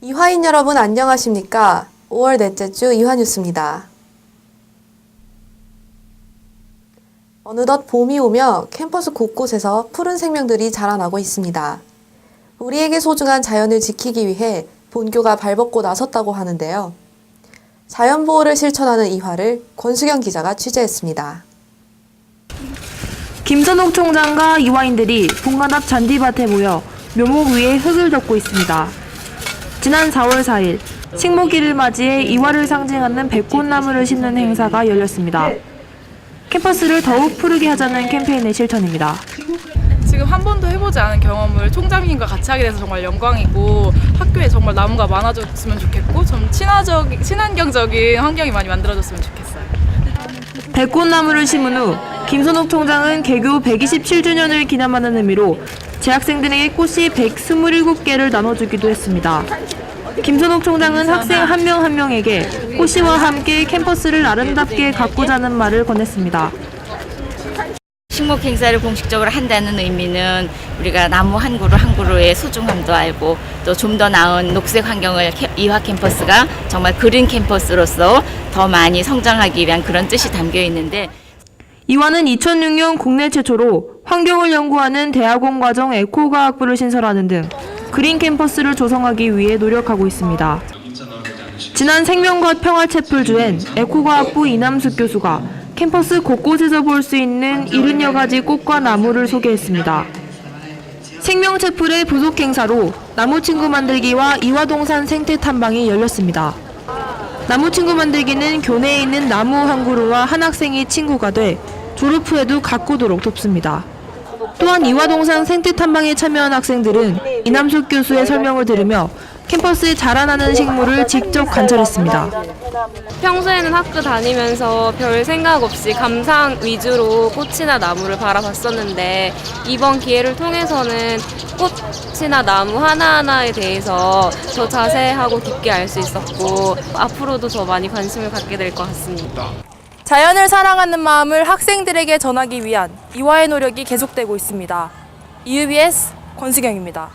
이화인 여러분 안녕하십니까? 5월 넷째 주 이화 뉴스입니다. 어느덧 봄이 오며 캠퍼스 곳곳에서 푸른 생명들이 자라나고 있습니다. 우리에게 소중한 자연을 지키기 위해 본교가 발벗고 나섰다고 하는데요. 자연 보호를 실천하는 이화를 권수경 기자가 취재했습니다. 김선옥 총장과 이화인들이 본관 앞 잔디밭에 모여 묘목 위에 흙을 덮고 있습니다. 지난 4월 4일 식목일을 맞이해 이화를 상징하는 백꽃나무를 심는 행사가 열렸습니다. 캠퍼스를 더욱 푸르게 하자는 캠페인의 실천입니다. 지금 한 번도 해보지 않은 경험을 총장님과 같이 하게 돼서 정말 영광이고 학교에 정말 나무가 많아졌으면 좋겠고 좀 친화적, 친환경적인 환경이 많이 만들어졌으면 좋겠어요. 백꽃나무를 심은 후 김선옥 총장은 개교 127주년을 기념하는 의미로 재학생들에게 꽃이 127개를 나눠주기도 했습니다. 김선옥 총장은 학생 한 명한 명에게 꽃씨와 함께 캠퍼스를 아름답게 가꾸자는 말을 건넸습니다. 식목 행사를 공식적으로 한다는 의미는 우리가 나무 한 그루 한 그루의 소중함도 알고 또 좀 더 나은 녹색 환경을 캐- 이화 캠퍼스가 정말 그린 캠퍼스로서 더 많이 성장하기 위한 그런 뜻이 담겨 있는데 이화는 2006년 국내 최초로 환경을 연구하는 대학원 과정 에코과학부를 신설하는 등 그린 캠퍼스를 조성하기 위해 노력하고 있습니다. 지난 생명과 평화 채플 주엔 에코과학부 이남숙 교수가 캠퍼스 곳곳에서 볼 수 있는 70여 가지 꽃과 나무를 소개했습니다. 생명 채플의 부속 행사로 나무친구 만들기와 이화동산 생태 탐방이 열렸습니다. 나무친구 만들기는 교내에 있는 나무 한 그루와 한 학생이 친구가 돼 졸업 후에도 가꾸도록 돕습니다. 또한 이화동산 생태 탐방에 참여한 학생들은 이남숙 교수의 설명을 들으며 캠퍼스에 자라나는 식물을 직접 관찰했습니다. 평소에는 학교 다니면서 별 생각 없이 감상 위주로 꽃이나 나무를 바라봤었는데 이번 기회를 통해서는 꽃이나 나무 하나하나에 대해서 더 자세하고 깊게 알 수 있었고 앞으로도 더 많이 관심을 갖게 될 것 같습니다. 자연을 사랑하는 마음을 학생들에게 전하기 위한 이화의 노력이 계속되고 있습니다. EUBS 권수경입니다.